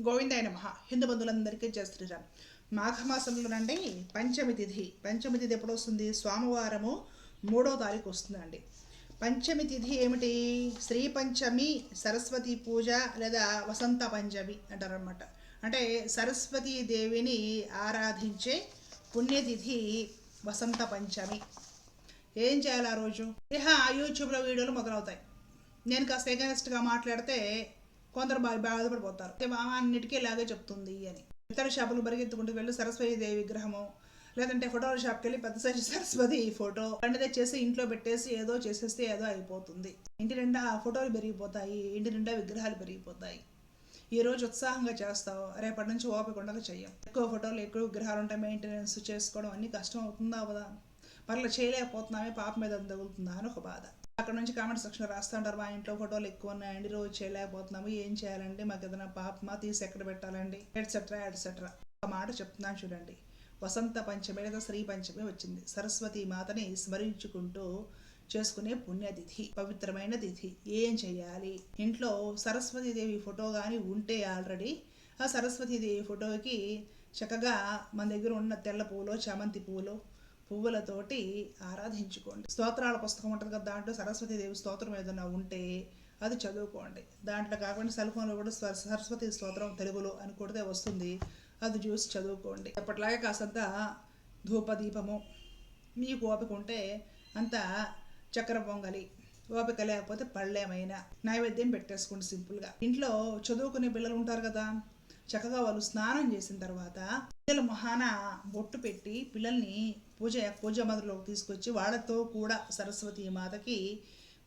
గోవిందాయ నమ. హిందూ బంధువులందరికీ జయ శ్రీరామ్. మాఘమాసంలోనండి పంచమి తిథి. పంచమి తిథి ఎప్పుడు వస్తుంది? సోమవారము మూడో తారీఖు వస్తుందండి. పంచమి తిథి ఏమిటి? శ్రీ పంచమి సరస్వతి పూజ లేదా వసంత పంచమి అంటారనమాట అంటే సరస్వతీ దేవిని ఆరాధించే పుణ్యతిథి వసంత పంచమి. ఏం చేయాలి ఆ రోజు? ఇహ యూట్యూబ్లో వీడియోలు మొదలవుతాయి. నేను కాస్త ఎగనెస్ట్గా మాట్లాడితే కొందరు బాధపడిపోతారు మామ అన్నిటికీ ఇలాగే చెప్తుంది అని. ఇతర షాపులు పరిగెత్తుకుంటూ వెళ్ళి సరస్వతి దేవి విగ్రహము. లేదంటే ఫోటోల షాప్కి వెళ్ళి పెద్ద సైజు సరస్వతి ఫోటో. బండి తెచ్చేసి ఇంట్లో పెట్టేసి ఏదో చేసేస్తే ఏదో అయిపోతుంది. ఇంటి నిండా ఫోటోలు పెరిగిపోతాయి ఇంటి నిండా విగ్రహాలు పెరిగిపోతాయి. ఈ రోజు ఉత్సాహంగా చేస్తావు. రేపటి నుంచి ఓపిక ఉండక చెయ్యం ఎక్కువ ఫోటోలు ఎక్కువ విగ్రహాలు ఉంటాయి మెయింటెనెన్స్ చేసుకోవడం అన్ని కష్టం అవుతుందా అవదా? మరలా చేయలేకపోతున్నామే పాప మీద తగులుతుందా అని ఒక బాధ. అక్కడ నుంచి కామెంట్ సెక్షన్లో రాస్తూ ఉంటారు. మా ఇంట్లో ఫోటోలు ఎక్కువ ఉన్నాయండి. రోజు చేయలేకపోతున్నాము. ఏం చేయాలండి? మాకు ఏదైనా పాపమా తీసి ఎక్కడ పెట్టాలండి? ఎట్సెట్రా ఎట్సెట్రా ఒక మాట చెప్తున్నాను చూడండి. వసంత పంచమి లేదా శ్రీ పంచమి వచ్చింది. సరస్వతి మాతని స్మరించుకుంటూ చేసుకునే పుణ్యతిథి పవిత్రమైన తిథి. ఏం చేయాలి? ఇంట్లో సరస్వతీదేవి ఫోటో కానీ ఉంటే ఆల్రెడీ ఆ సరస్వతీదేవి ఫోటోకి చక్కగా మన దగ్గర ఉన్న తెల్ల పువ్వులు చామంతి పువ్వులు పువ్వులతోటి ఆరాధించుకోండి. స్తోత్రాల పుస్తకం ఉంటుంది కదా దాంట్లో సరస్వతీదేవి స్తోత్రం ఏదైనా ఉంటే అది చదువుకోండి. దాంట్లో కాకుండా సెల్ ఫోన్లో కూడా సరస్వతి స్తోత్రం తెలుగులో అని కొడితే వస్తుంది అది చూసి చదువుకోండి. ఎప్పటిలాగే కాసంత ధూపదీపము మీకు ఓపిక ఉంటే అంత చక్కెర పొంగలి ఓపిక లేకపోతే పళ్ళేమైనా నైవేద్యం పెట్టేసుకోండి సింపుల్గా. ఇంట్లో చదువుకునే పిల్లలు ఉంటారు కదా చక్కగా వాళ్ళు స్నానం చేసిన తర్వాత పిల్లల మొహాన బొట్టు పెట్టి పిల్లల్ని పూజ పూజ మందిరంలోకి తీసుకొచ్చి వాళ్ళతో కూడా సరస్వతి మాతకి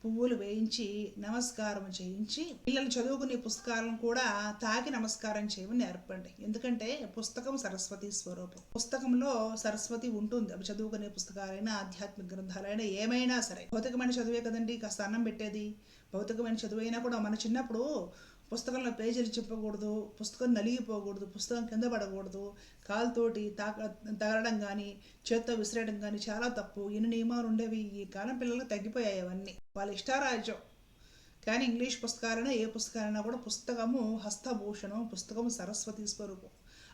పువ్వులు వేయించి నమస్కారం చేయించి పిల్లలు చదువుకునే పుస్తకాలను కూడా తాకి నమస్కారం చేయమని నేర్పండి. ఎందుకంటే పుస్తకం సరస్వతి స్వరూపం. పుస్తకంలో సరస్వతి ఉంటుంది. అవి చదువుకునే పుస్తకాలైనా ఆధ్యాత్మిక గ్రంథాలైనా ఏమైనా సరే. భౌతికమైన చదువే కదండి. కాస్త అన్నం పెట్టేది. భౌతికమైన చదువు అయినా కూడా మన చిన్నప్పుడు పుస్తకంలో పేజీలు చెప్పకూడదు పుస్తకం నలిగిపోకూడదు పుస్తకం కింద పడకూడదు కాలుతోటి తాక తగలడం కానీ చేత్తో విసిరేయడం కానీ చాలా తప్పు. ఎన్ని నియమాలు ఉండేవి? ఈ కాలం పిల్లలకు తగ్గిపోయాయి అవన్నీ. వాళ్ళ ఇష్టారాజ్యం. కానీ ఇంగ్లీష్ పుస్తకాలైనా ఏ పుస్తకాలైనా కూడా పుస్తకము హస్తభూషణం పుస్తకము సరస్వతి స్వరూపం.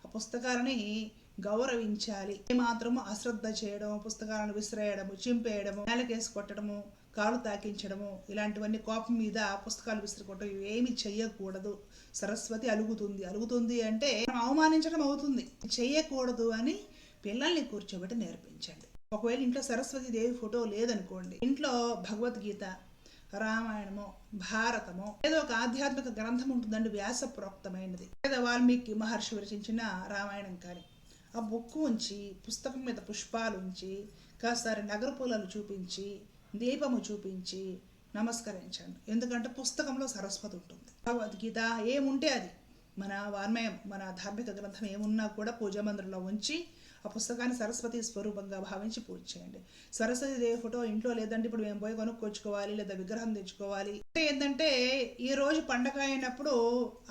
ఆ పుస్తకాలని గౌరవించాలి. ఏమాత్రము అశ్రద్ధ చేయడం పుస్తకాలను విసిరేయడము చింపేయడము నేలకేసి కొట్టడము కాలు తాకించడము ఇలాంటివన్నీ కోపం మీద పుస్తకాలు విసురుకోవటం ఏమి చెయ్యకూడదు. సరస్వతి అలుగుతుంది. అలుగుతుంది అంటే మనం అవమానించడం అవుతుంది. చెయ్యకూడదు అని పిల్లల్ని కూర్చోబెట్టి నేర్పించండి. ఒకవేళ ఇంట్లో సరస్వతి దేవి ఫోటో లేదనుకోండి ఇంట్లో భగవద్గీత రామాయణము భారతము ఏదో ఒక ఆధ్యాత్మిక గ్రంథం ఉంటుందండి వ్యాస ప్రోక్తమైనది లేదా వాల్మీకి మహర్షి రచించిన రామాయణం కానీ ఆ బుక్ ఉంచి పుస్తకం మీద పుష్పాలు ఉంచి కాసారి నగర పూలలు చూపించి దీపము చూపించి నమస్కరించండి. ఎందుకంటే పుస్తకంలో సరస్వతి ఉంటుంది. భగవద్గీత ఏముంటే అది. మన వాన్మయం మన ధార్మిక గ్రంథం ఏమున్నా కూడా పూజా మందిరంలో ఉంచి ఆ పుస్తకాన్ని సరస్వతి స్వరూపంగా భావించి పూజ చేయండి. సరస్వతి దేవి ఫోటో ఇంట్లో లేదంటే ఇప్పుడు మేము పోయి కొనుక్కొచ్చుకోవాలి లేదా విగ్రహం తెచ్చుకోవాలి. అంటే ఏంటంటే ఈ రోజు పండగ అయినప్పుడు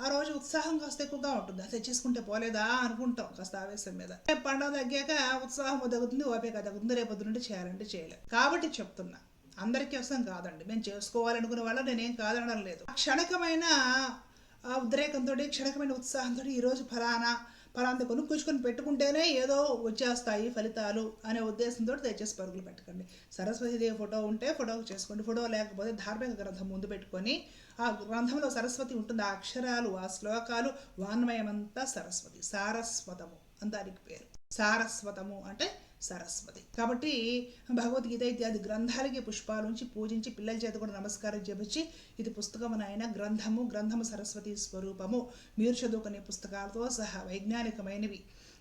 ఆ రోజు ఉత్సాహం కాస్త ఎక్కువగా ఉంటుంది. అది తెచ్చేసుకుంటే పోలేదా అనుకుంటాం కాస్త ఆవేశం మీద. పండగ తగ్గాక ఉత్సాహం తగ్గుతుంది ఓపిక తగ్గుతుంది రేపొద్దు నుండి చేయాలంటే చేయలేం. కాబట్టి చెప్తున్నా అందరికీ వస్తాం కాదండి. మేము చేసుకోవాలనుకునే వాళ్ళ నేనేం కాదనడం లేదు. ఆ క్షణకమైన ఆ ఉద్రేకంతో క్షణకమైన ఉత్సాహంతో ఈరోజు ఫలానా ఫలాంత కొనుక్కొచ్చుకొని పెట్టుకుంటేనే ఏదో వచ్చేస్తాయి ఫలితాలు అనే ఉద్దేశంతో దయచేసి పరుగులు పెట్టకండి. సరస్వతిదేవి ఫోటో ఉంటే ఫోటో చేసుకోండి. ఫోటో లేకపోతే ధార్మిక గ్రంథం ముందు పెట్టుకొని ఆ గ్రంథంలో సరస్వతి ఉంటుంది. ఆ అక్షరాలు ఆ శ్లోకాలు వాన్మయమంతా సరస్వతి. సారస్వతము అని దానికి పేరు. సారస్వతము అంటే సరస్వతి. కాబట్టి భగవద్గీత ఇత్యాది గ్రంథాలకి పుష్పాలు ఉంచి పూజించి పిల్లల చేత కూడా నమస్కారం చేపించి ఇది పుస్తకము నాయన గ్రంథము గ్రంథము సరస్వతి స్వరూపము. మీరు చదువుకునే పుస్తకాలతో సహా వైజ్ఞానికమైనవి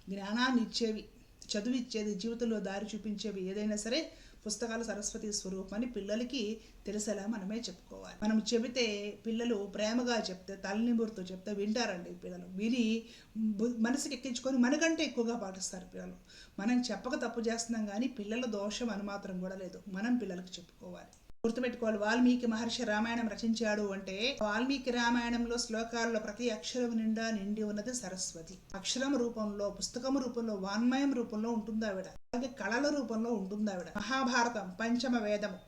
జ్ఞానాన్ని ఇచ్చేవి చదువిచ్చేది జీవితంలో దారి చూపించేవి ఏదైనా సరే పుస్తకాలు సరస్వతి స్వరూపం అని పిల్లలకి తెలిసేలా మనమే చెప్పుకోవాలి. మనం చెబితే పిల్లలు ప్రేమగా చెప్తే తలనిమురుతో చెప్తే వింటారండి పిల్లలు. విని బు- మనసుకి ఎక్కించుకొని మనకంటే ఎక్కువగా పాటిస్తారు పిల్లలు. మనం చెప్పక తప్పు చేస్తున్నాం కానీ పిల్లల దోషం అని మాత్రం కూడా లేదు. మనం పిల్లలకు చెప్పుకోవాలి. గుర్తుపెట్టుకోవాలి. వాల్మీకి మహర్షి రామాయణం రచించాడు అంటే వాల్మీకి రామాయణంలో శ్లోకాల్లో ప్రతి అక్షరం నిండా నిండి ఉన్నది సరస్వతి. అక్షరం రూపంలో పుస్తకం రూపంలో వాన్మయం రూపంలో ఉంటుంది ఆవిడ. అలాగే కళల రూపంలో ఉంటుంది ఆవిడ. మహాభారతం పంచమ వేదము.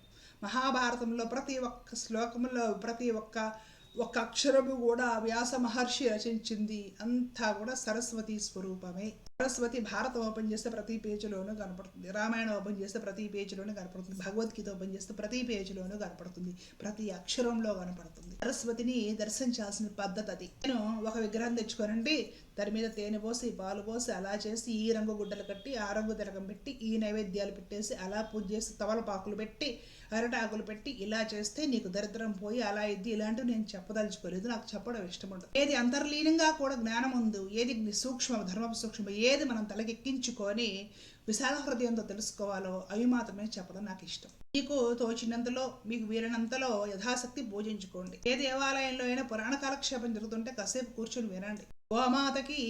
మహాభారతంలో ప్రతి ఒక్క శ్లోకంలో ప్రతి ఒక్క ఒక అక్షరము కూడా వ్యాస మహర్షి రచించింది. అంతా కూడా సరస్వతి స్వరూపమే. సరస్వతి భారతం ఓపెన్ చేస్తే ప్రతి పేజీలోనూ కనపడుతుంది. రామాయణం ఓపెన్ చేస్తే ప్రతి పేజీలోనూ కనపడుతుంది. భగవద్గీత ఓపెన్ చేస్తే ప్రతి పేజీలోనూ కనపడుతుంది. ప్రతి అక్షరంలో కనపడుతుంది. సరస్వతిని దర్శించాల్సిన పద్ధతి అది. నేను ఒక విగ్రహం తెచ్చుకోనండి. దాని మీద తేనె పోసి పాలు పోసి అలా చేసి ఈ రంగు గుడ్డలు కట్టి ఆ రంగు తిరగం పెట్టి ఈ నైవేద్యాలు పెట్టేసి అలా పూజ చేసి తవలపాకులు పెట్టి అరటాకులు పెట్టి ఇలా చేస్తే నీకు దరిద్రం పోయి అలా ఇద్ది ఇలాంటివి నేను చెప్పదలుచుకోలేదు. నాకు చెప్పడం ఇష్టం ఉండదు ఏది అంతర్లీనంగా కూడా జ్ఞానం ఉంది ఏది సూక్ష్మ ధర్మ సూక్ష్మ ఏది మనం తలకెక్కించుకొని విశాల హృదయంతో తెలుసుకోవాలో అవి మాత్రమే చెప్పడం నాకు ఇష్టం. మీకు తోచినంతలో మీకు వీరినంతలో యథాశక్తి పూజించుకోండి ఏ దేవాలయంలో అయినా పురాణ కాలక్షేపం జరుగుతుంటే కాసేపు కూర్చొని వినండి. గోమాతకి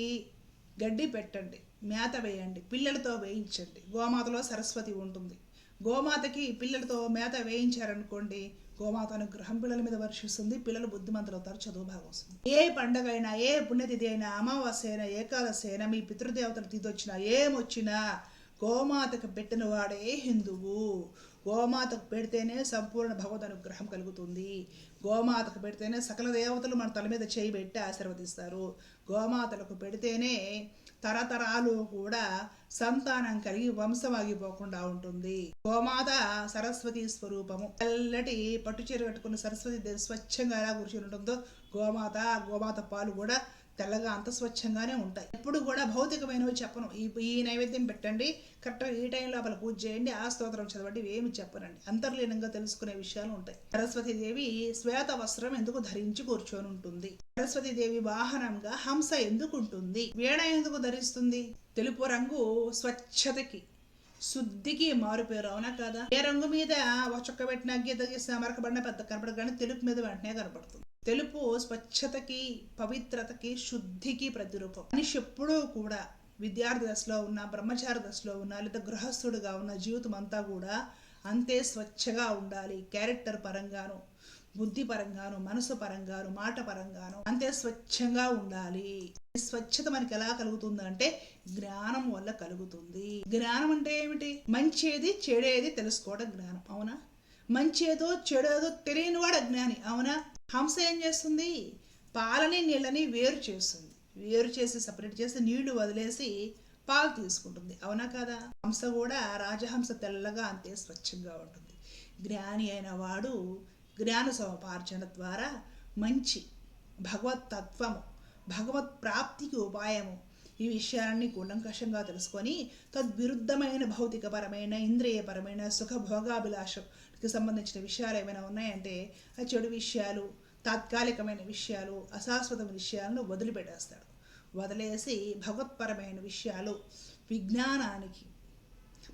గడ్డి పెట్టండి మేత వేయండి పిల్లలతో వేయించండి. గోమాతలో సరస్వతి ఉంటుంది. గోమాతకి పిల్లలతో మేత వేయించారనుకోండి గోమాత అనుగ్రహం పిల్లల మీద వర్షిస్తుంది పిల్లలు బుద్ధిమంతులు అవుతారు చదువు బాగా వస్తుంది. ఏ పండగ అయినా ఏ పుణ్యతిథి అయినా అమావాస్య అయినా ఏకాదశి అయినా మీ పితృదేవతలు తిథి వచ్చినా ఏమొచ్చినా గోమాతకు పెట్టిన వాడే హిందువు. గోమాతకు పెడితేనే సంపూర్ణ భగవద్ అనుగ్రహం కలుగుతుంది. గోమాతకు పెడితేనే సకల దేవతలు మన తల మీద చేయి పెట్టి ఆశీర్వదిస్తారు. గోమాతలకు పెడితేనే తరతరాలు కూడా సంతానం కలిగి వంశం ఆగిపోకుండా ఉంటుంది. గోమాత సరస్వతి స్వరూపము. తెల్లటి పట్టు చీర కట్టుకున్న సరస్వతి స్వచ్ఛంగా ఎలా కూర్చొని ఉంటుందో గోమాత గోమాత పాలు కూడా తెల్లగా అంత స్వచ్ఛంగానే ఉంటాయి. ఎప్పుడు కూడా భౌతికమైనవి చెప్పను. ఈ ఈ నైవేద్యం పెట్టండి. కరెక్ట్గా ఈ టైం లోపల పూజ చేయండి. ఆ స్తోత్రం చదవండి. ఏమి చెప్పనండి. అంతర్లీనంగా తెలుసుకునే విషయాలు ఉంటాయి. సరస్వతి దేవి శ్వేత వస్త్రం ఎందుకు ధరించి కూర్చొని ఉంటుంది? సరస్వతి దేవి వాహనంగా హంస ఎందుకు ఉంటుంది? వీణ ఎందుకు ధరిస్తుంది? తెలుపు రంగు స్వచ్ఛతకి శుద్ధికి మారుపేరు అవునా కదా? ఏ రంగు మీద ఒక చొక్క పెట్టిన గీత గీసిన అమరకబడిన పెద్ద కనపడదు కానీ తెలుపు మీద వెంటనే కనపడుతుంది. తెలుపు స్వచ్ఛతకి పవిత్రతకి శుద్ధికి ప్రతిరూపం. మనిషి ఎప్పుడూ కూడా విద్యార్థి దశలో ఉన్న బ్రహ్మచారి దశలో ఉన్న లేదా గృహస్థుడుగా ఉన్న జీవితం అంతా కూడా అంతే స్వచ్ఛగా ఉండాలి. క్యారెక్టర్ పరంగాను బుద్ధి పరంగాను మనసు పరంగాను మాట పరంగాను అంతే స్వచ్ఛంగా ఉండాలి. స్వచ్ఛత మనకి ఎలా కలుగుతుంది అంటే జ్ఞానం వల్ల కలుగుతుంది. జ్ఞానం అంటే ఏమిటి? మంచేది చెడేది తెలుసుకోవడం జ్ఞానం. అవునా? మంచేదో చెడేదో తెలియని వాడు అజ్ఞాని. అవునా? హంస ఏం చేస్తుంది? పాలని నీళ్ళని వేరు చేస్తుంది. వేరు చేసి సపరేట్ చేసి నీళ్ళు వదిలేసి పాలు తీసుకుంటుంది. అవునా కదా? హంస కూడా రాజహంస తెల్లగా అంతే స్వచ్ఛంగా ఉంటుంది. జ్ఞాని అయిన వాడు జ్ఞాన సముపార్జన ద్వారా మంచి భగవత్ తత్వము భగవత్ ప్రాప్తికి ఉపాయము ఈ విషయాన్ని కూలంకషంగా తెలుసుకొని తద్విరుద్ధమైన భౌతికపరమైన ఇంద్రియపరమైన సుఖభోగాభిలాషంకి సంబంధించిన విషయాలు ఏమైనా ఉన్నాయంటే ఆ చెడు విషయాలు తాత్కాలికమైన విషయాలు అశాశ్వతమైన విషయాలను వదిలిపెట్టేస్తాడు. వదిలేసి భగవత్పరమైన విషయాలు విజ్ఞానానికి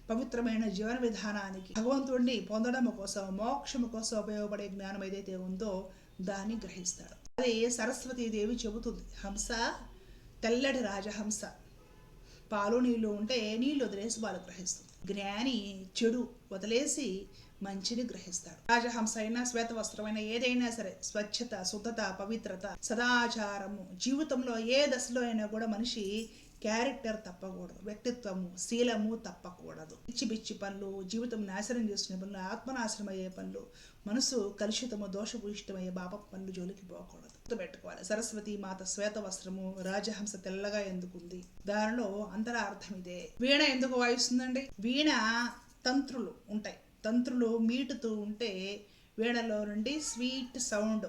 పవిత్రమైన జీవన విధానానికి భగవంతుడిని పొందడం కోసం మోక్షము కోసం ఉపయోగపడే జ్ఞానం ఏదైతే ఉందో దాన్ని గ్రహిస్తాడు. అది సరస్వతీదేవి చెబుతుంది హంస తెల్లటి రాజహంస. పాలు నీళ్ళు ఉంటే నీళ్ళు వదిలేసి వాళ్ళు గ్రహిస్తుంది. జ్ఞాని చెడు వదిలేసి మంచిని గ్రహిస్తాడు. రాజహంస అయినా శ్వేత వస్త్రమైనా ఏదైనా సరే స్వచ్ఛత శుద్ధత పవిత్రత సదాచారము. జీవితంలో ఏ దశలో అయినా కూడా మనిషి క్యారెక్టర్ తప్పకూడదు. వ్యక్తిత్వము శీలము తప్పకూడదు. పిచ్చి పిచ్చి పనులు జీవితం నాశనం చేసుకునే పనులు ఆత్మనాశనం అయ్యే పనులు మనసు కలుషితము దోషభూయిష్టమయ్యే బాప పనులు జోలికి పోకూడదు. గుర్తుపెట్టుకోవాలి. సరస్వతి మాత శ్వేత వస్త్రము రాజహంస తెల్లగా ఎందుకుంది? దానిలో అంతరార్థం ఇదే. వీణ ఎందుకు వాయిస్తుందండి? వీణ తంత్రులు ఉంటాయి. తంత్రులు మీటుతూ ఉంటే వీణలో నుండి స్వీట్ సౌండ్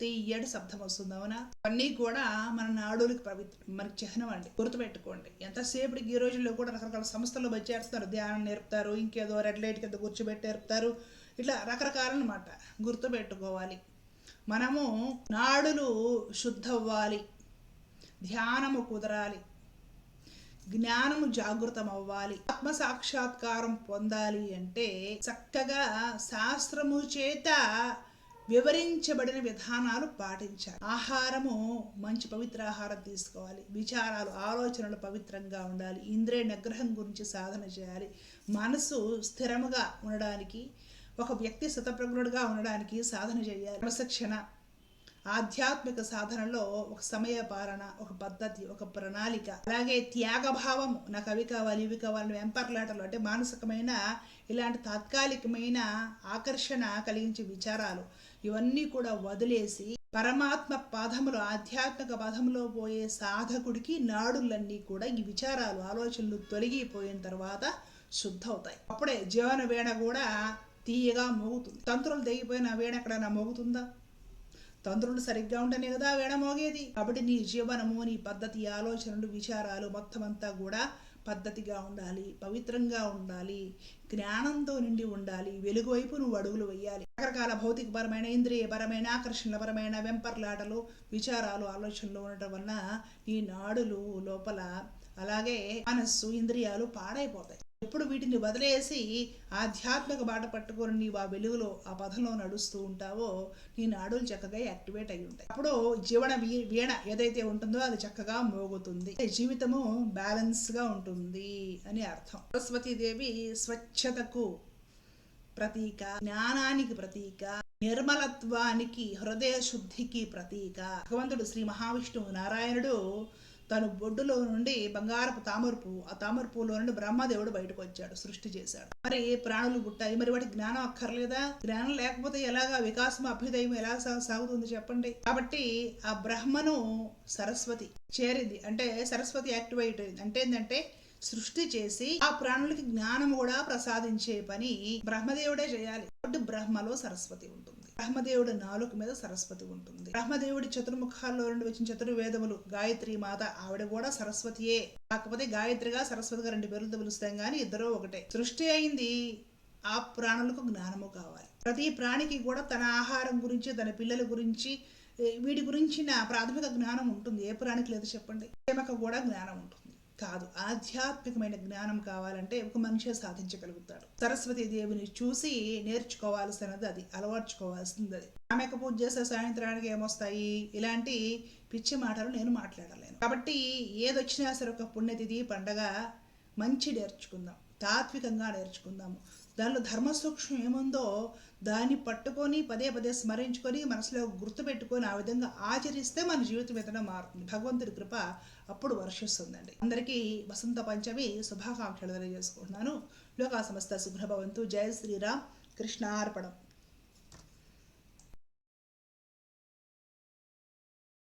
తీయటి శబ్దం వస్తుంది అవునా? అన్నీ కూడా మన నాడులకి పవిత్ర. మనకి చిహ్నం అండి గుర్తుపెట్టుకోండి. ఎంతసేపటికి ఈ రోజుల్లో కూడా రకరకాల సంస్థలు వచ్చి చేస్తారు ధ్యానం నేర్పుతారు ఇంకేదో రెడ్ లైట్ కింద కూర్చోబెట్టి నేర్పుతారు. ఇట్లా రకరకాలన్నమాట. గుర్తుపెట్టుకోవాలి. మనము నాడులు శుద్ధవ్వాలి. ధ్యానము కుదరాలి. జ్ఞానము జాగృతం అవ్వాలి ఆత్మ సాక్షాత్కారం పొందాలి అంటే చక్కగా శాస్త్రము చేత వివరించబడిన విధానాలు పాటించాలి. ఆహారము మంచి పవిత్ర ఆహారం తీసుకోవాలి. విచారాలు ఆలోచనలు పవిత్రంగా ఉండాలి. ఇంద్రియ నిగ్రహం గురించి సాధన చేయాలి. మనసు స్థిరముగా ఉండడానికి ఒక వ్యక్తి శతప్రజ్ఞుడిగా ఉండడానికి సాధన చేయాలి. క్రమశిక్షణ ఆధ్యాత్మిక సాధనలో ఒక సమయ పాలన ఒక పద్ధతి ఒక ప్రణాళిక. అలాగే త్యాగభావము నాకు అవి కావాలి ఇవి కావాలి వెంపర్లాటలు అంటే మానసికమైన ఇలాంటి తాత్కాలికమైన ఆకర్షణ కలిగించే విచారాలు. ఇవన్నీ కూడా వదిలేసి పరమాత్మ పదములు ఆధ్యాత్మిక పదములో పోయే సాధకుడికి నాడులన్నీ కూడా ఈ విచారాలు ఆలోచనలు తొలగిపోయిన తర్వాత శుద్ధవుతాయి. అప్పుడే జీవన వీణ కూడా తీయగా మోగుతుంది. తంత్రులు తెగిపోయిన ఆ వీణ ఎక్కడైనా మోగుతుందా? తంత్రులు సరిగ్గా ఉంటేనే కదా వీణ మోగేది. కాబట్టి నీ జీవనము నీ పద్ధతి ఆలోచనలు విచారాలు మొత్తం అంతా కూడా పద్ధతిగా ఉండాలి పవిత్రంగా ఉండాలి జ్ఞానంతో నిండి ఉండాలి వెలుగు వైపు నువ్వు అడుగులు వేయాలి. రకరకాల భౌతికపరమైన ఇంద్రియపరమైన ఆకర్షణపరమైన వెంపర్లాటలు విచారాలు ఆలోచనలు ఉండటం వలన ఈ నాడులు లోపల అలాగే మనస్సు ఇంద్రియాలు పాడైపోతాయి. ఎప్పుడు వీటిని వదిలేసి ఆధ్యాత్మిక బాట పట్టుకొని నీవు ఆ వెలుగులో ఆ పథంలో నడుస్తూ ఉంటావో నీ నాడులు చక్కగా యాక్టివేట్ అయి ఉంటాయి. అప్పుడు జీవన వీణ ఏదైతే ఉంటుందో అది చక్కగా మోగుతుంది. జీవితము బ్యాలెన్స్గా ఉంటుంది అని అర్థం. సరస్వతీదేవి స్వచ్ఛతకు ప్రతీక జ్ఞానానికి ప్రతీక నిర్మలత్వానికి హృదయ శుద్ధికి ప్రతీక. భగవంతుడు శ్రీ మహావిష్ణువు నారాయణుడు తను బొడ్డులో నుండి బంగారపు తామరపు ఆ తామరపులో నుండి బ్రహ్మదేవుడు బయటకు వచ్చాడు సృష్టి చేశాడు. మరి ప్రాణులు పుట్టాయి? మరి వాటి జ్ఞానం అక్కర్లేదా? జ్ఞానం లేకపోతే ఎలాగా వికాసం అభ్యుదయం ఎలా సా- సాగుతుంది చెప్పండి? కాబట్టి ఆ బ్రహ్మను సరస్వతి చేరింది. అంటే సరస్వతి యాక్టివేట్ అయింది. అంటే ఏంటంటే సృష్టి చేసి ఆ ప్రాణులకి జ్ఞానం కూడా ప్రసాదించే పని బ్రహ్మదేవుడే చేయాలి. కాబట్టి బ్రహ్మలో సరస్వతి ఉంటుంది. బ్రహ్మదేవుడి నాలుక మీద సరస్వతి ఉంటుంది. బ్రహ్మదేవుడి చతుర్ముఖాల్లో నుండి వచ్చిన చతుర్వేదములు గాయత్రి మాత ఆవిడ కూడా సరస్వతియే. కాకపోతే గాయత్రిగా సరస్వతిగా రెండు పేర్లతో పిలుస్తాం కానీ ఇద్దరూ ఒకటే. సృష్టి అయింది ఆ ప్రాణులకు జ్ఞానము కావాలి. ప్రతి ప్రాణికి కూడా తన ఆహారం గురించి తన పిల్లల గురించి వీటి గురించిన ప్రాథమిక జ్ఞానం ఉంటుంది. ఏ ప్రాణికి లేదు చెప్పండి. ప్రేమకు కూడా జ్ఞానం ఉంటుంది. కాదు. ఆధ్యాత్మికమైన జ్ఞానం కావాలంటే ఒక మనిషి సాధించగలుగుతాడు. సరస్వతి దేవిని చూసి నేర్చుకోవాల్సినది అది అలవర్చుకోవాల్సింది అది ఆమెకు పూజ చేసే సాయంత్రానికి ఏమొస్తాయి? ఇలాంటి పిచ్చి మాటలు నేను మాట్లాడలేను. కాబట్టి ఏదొచ్చినా సరే ఒక పుణ్యతిథి పండగ మంచి నేర్చుకుందాం. తాత్వికంగా నేర్చుకుందాము. దానిలో ధర్మ సూక్ష్మం ఏముందో దాన్ని పట్టుకొని పదే పదే స్మరించుకొని మనసులో గుర్తుపెట్టుకొని ఆ విధంగా ఆచరిస్తే మన జీవితం ఏదైనా మారుతుంది. భగవంతుడి కృప అప్పుడు వర్షిస్తుందండి. అందరికీ వసంత పంచమి శుభాకాంక్షలు తెలియజేసుకుంటున్నాను. లోకా సమస్త శుభ్రభవంతు జయ శ్రీరామ్. కృష్ణార్పణం.